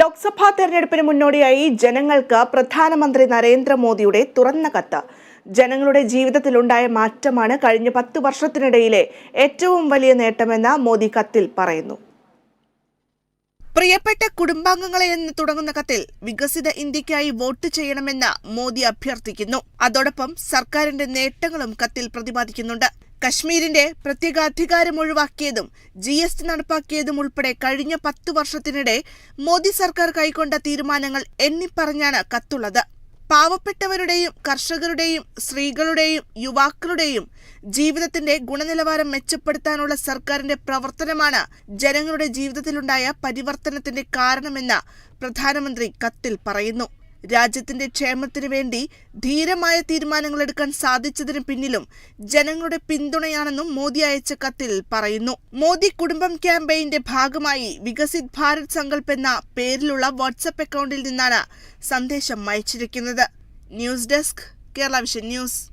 ലോക്സഭാ തെരഞ്ഞെടുപ്പിന് മുന്നോടിയായി ജനങ്ങൾക്ക് പ്രധാനമന്ത്രി നരേന്ദ്രമോദിയുടെ തുറന്ന കത്ത്. ജനങ്ങളുടെ ജീവിതത്തിലുണ്ടായ മാറ്റമാണ് കഴിഞ്ഞ പത്ത് വർഷത്തിനിടയിലെ ഏറ്റവും വലിയ നേട്ടമെന്ന് മോദി കത്തിൽ പറയുന്നു. പ്രിയപ്പെട്ട കുടുംബാംഗങ്ങളെ എന്ന് തുടങ്ങുന്ന കത്തിൽ വികസിത ഇന്ത്യക്കായി വോട്ട് ചെയ്യണമെന്ന് മോദി അഭ്യർത്ഥിക്കുന്നു. അതോടൊപ്പം സർക്കാരിന്റെ നേട്ടങ്ങളും കത്തിൽ പ്രതിപാദിക്കുന്നുണ്ട്. കശ്മീരിന്റെ പ്രത്യേകാധികാരം ഒഴിവാക്കിയതും ജി എസ് ടി നടപ്പാക്കിയതും ഉൾപ്പെടെ കഴിഞ്ഞ പത്തു വർഷത്തിനിടെ മോദി സർക്കാർ കൈക്കൊണ്ട തീരുമാനങ്ങൾ എണ്ണിപ്പറഞ്ഞാണ് കത്തുള്ളത്. പാവപ്പെട്ടവരുടെയും കർഷകരുടെയും സ്ത്രീകളുടെയും യുവാക്കളുടെയും ജീവിതത്തിന്റെ ഗുണനിലവാരം മെച്ചപ്പെടുത്താനുള്ള സർക്കാരിന്റെ പ്രവർത്തനമാണ് ജനങ്ങളുടെ ജീവിതത്തിലുണ്ടായ പരിവർത്തനത്തിന്റെ കാരണമെന്ന് പ്രധാനമന്ത്രി കത്തിൽ പറയുന്നു. രാജ്യത്തിന്റെ ക്ഷേമത്തിനു വേണ്ടി ധീരമായ തീരുമാനങ്ങൾ എടുക്കാൻ സാധിച്ചതിന് പിന്നിലും ജനങ്ങളുടെ പിന്തുണയാണെന്നും മോദി അയച്ച കത്തിൽ പറയുന്നു. മോദി കുടുംബം ക്യാമ്പയിന്റെ ഭാഗമായി വികസിത് ഭാരത് സങ്കൽപ് എന്ന പേരിലുള്ള വാട്സപ്പ് അക്കൗണ്ടിൽ നിന്നാണ് സന്ദേശം അയച്ചിരിക്കുന്നത്. News desk Kerala vision news.